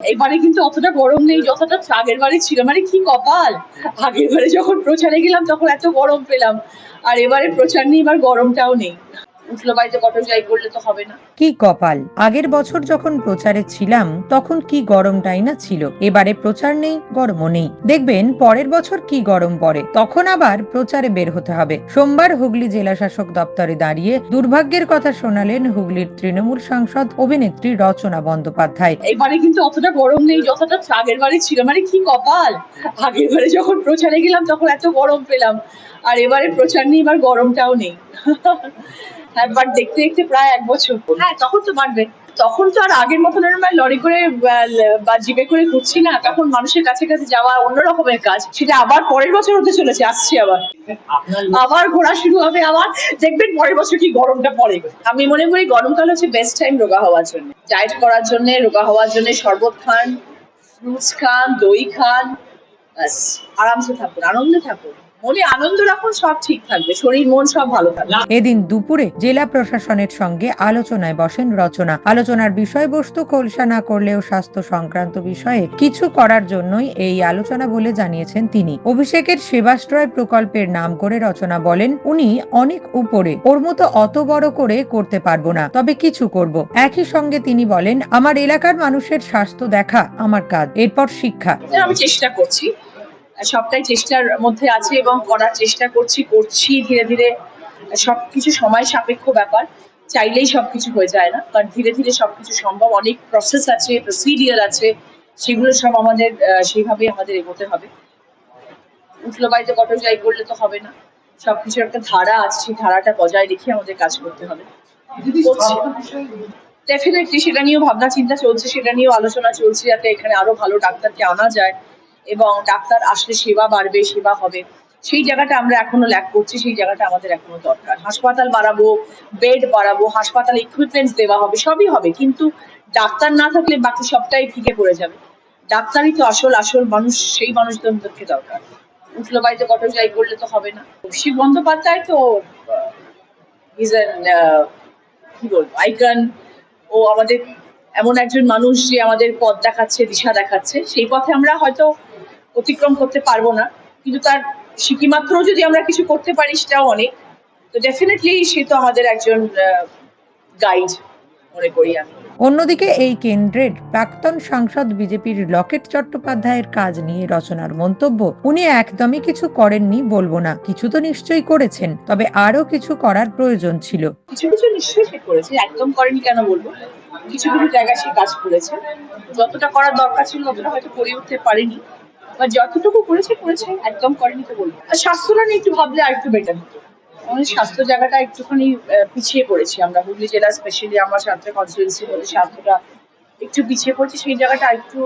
এবারে কিন্তু অতটা গরম নেই, যতটা আগের বারে ছিল। মানে কি কপাল? আগের বারে যখন প্রচারে গেলাম, তখন এত গরম পেলাম। আর এবারে প্রচার নেই এবার গরমটাও নেই। উঠল বাড়িতে কত যাই করলে তো হবে না। কি কপাল? আগের বছর যখন প্রচারে ছিলাম তখন কি গরমটাই না ছিল। এবারে প্রচার নেই গরমও নেই। দেখবেন পরের বছর কি গরম পড়ে তখন আবার প্রচারে বের হতে হবে। সোমবার হুগলি জেলা শাসক দপ্তরে দাঁড়িয়ে দুর্ভাগ্যের কথা শোনালেন হুগলির তৃণমূল সাংসদ অভিনেত্রী রচনা বন্দ্যোপাধ্যায়। এবারে কিন্তু অতটা গরম নেই যতটা আগের বারে ছিল। মানে কি কপাল? আগের বারে যখন প্রচারে গেলাম তখন এত গরম পেলাম। আর এবারে প্রচার নেই এবার গরমটাও নেই। হ্যাঁ বাট দেখতে দেখতে প্রায় এক বছর। হ্যাঁ তখন তো বাড়বে। তখন তো আর আগের মতন এরকম লরি করে বা জিপে করে ঘুরছি না। তখন মানুষের কাছে কাছে যাওয়া অন্য রকমের কাজ। সেটা আবার পরের বছর হতে চলেছে আসছে আবার। আবার ঘোরা শুরু হবে আবার। দেখবেন পরের বছর কি গরমটা পড়ে। আমি মনে করি গরমকাল হচ্ছে বেস্ট টাইম রোগা হওয়ার জন্য। ডায়েট করার জন্য রোগা হওয়ার জন্য শরবত খান ফ্রুটস খান দই খান আরামসে থাকুন আনন্দে থাকুন। মনে আনন্দ রাখুন সব ঠিক থাকবে। শরীর মন সব ভালো থাকবে। এদিন দুপুরে জেলা প্রশাসনের সঙ্গে আলোচনায় বসেন রচনা। আলোচনার বিষয়বস্তু খোলসা না করলেও স্বাস্থ্য সংক্রান্ত বিষয়ে কিছু করার জন্যই এই আলোচনা বলে জানিয়েছেন তিনি। অভিষেকের সেবাশ্রয় প্রকল্পের নাম করে রচনা বলেন উনি অনেক উপরে। ওর মতো অত বড় করে করতে পারব না তবে কিছু করব। একই সঙ্গে তিনি বলেন আমার এলাকার মানুষের স্বাস্থ্য দেখা আমার কাজ এরপর শিক্ষা। আমি চেষ্টা করছি। সবটাই চেষ্টার মধ্যে আছে এবং করার চেষ্টা করছি করছি ধীরে ধীরে সবকিছু সময় সাপেক্ষ ব্যাপার। চাইলেই সবকিছু হয়ে যায় না কারণ ধীরে ধীরে সবকিছু সম্ভব। অনেক প্রসেস আছে প্রসিডিয়ার আছে সেগুলো সব আমাদের সেইভাবে আমাদের এগোতে হবে। উঠল বাড়িতে কত যাই করলে তো হবে না। সবকিছুর একটা ধারা আছে সেই ধারাটা বজায় রেখে আমাদের কাজ করতে হবে। ডেফিনেটলি সেটা নিয়েও ভাবনা চিন্তা চলছে সেটা নিয়েও আলোচনা চলছে যাতে এখানে আরও ভালো ডাক্তারকে আনা যায়। এবং ডাক্তার আসলে সেবা বাড়বে, সেবা হবে। সেই জায়গাটা আমরা এখনও ল্যাক করছি, সেই জায়গাটা আমাদের এখনও দরকার। হাসপাতাল বাড়াবো বেড বাড়াবো, হাসপাতাল ইকুইপমেন্টস দেওয়া হবে, সবই হবে। কিন্তু ডাক্তার না থাকলে বাকি সবটাই ফিকে পড়ে যাবে। ডাক্তারই তো আসল আসল মানুষ, সেই মানুষজনদেরকে দরকার। উঠল বাড়িতে কত যাই করলে তো হবে না। শিব বন্দ্যোপাধ্যায় তো ইজ কি বলব আইকন ও আমাদের, এমন একজন মানুষ যে আমাদের পথ দেখাচ্ছে, দিশা দেখাচ্ছে। সেই পথে আমরা হয়তো অতিক্রম করতে পারব না। কিন্তু তার সিকিমাত্র যদি আমরা কিছু করতে পারি সেটাও অনেক। তো ডেফিনেটলি সে তো আমাদের একজন গাইড মনে করি আমি। অন্যদিকে এই কেন্দ্রের প্রাক্তন সাংসদ বিজেপির লকেট চট্টোপাধ্যায়ের কাজ নিয়ে রচনার মন্তব্য উনি একদমই কিছু করেননি বলব না। কিছু তো নিশ্চয়ই করেছেন তবে আরও কিছু করার প্রয়োজন ছিল। কিছু কিছু নিশ্চয়ই সে করেছে একদম করেনি কেন বলব? কিছু কিছু জায়গায় সে কাজ করেছে। যতটা করার দরকার ছিল ততটা হয়তো করে উঠতে পারেনি। বা যতটুকু করেছে করেছে একদম করেনি তো বলব। আর স্বাস্থ্যটা নিয়ে একটু ভাবলে আর একটু বেটার হতো। আমাদের স্বাস্থ্য জায়গাটা একটুখানি পিছিয়ে পড়েছি। আমরা হুগলি জেলা স্পেশালি আমার সাতটা কনস্টিটুয়েন্সির মধ্যে স্বাস্থ্যটা একটু পিছিয়ে পড়ছে সেই জায়গাটা একটু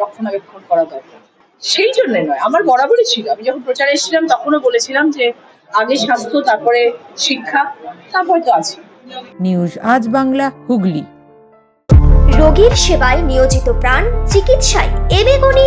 রক্ষণাবেক্ষণ করা দরকার। সেই জন্য নয় আমার বরাবরই ছিল। আমি যখন প্রচারে এসেছিলাম তখনও বলেছিলাম যে আগে স্বাস্থ্য তারপরে শিক্ষা তারপরে তো আছে। নিউজ আজ বাংলা হুগলি। রোগীর সেবায় নিয়োজিত প্রাণ চিকিৎসায় এবেগুনি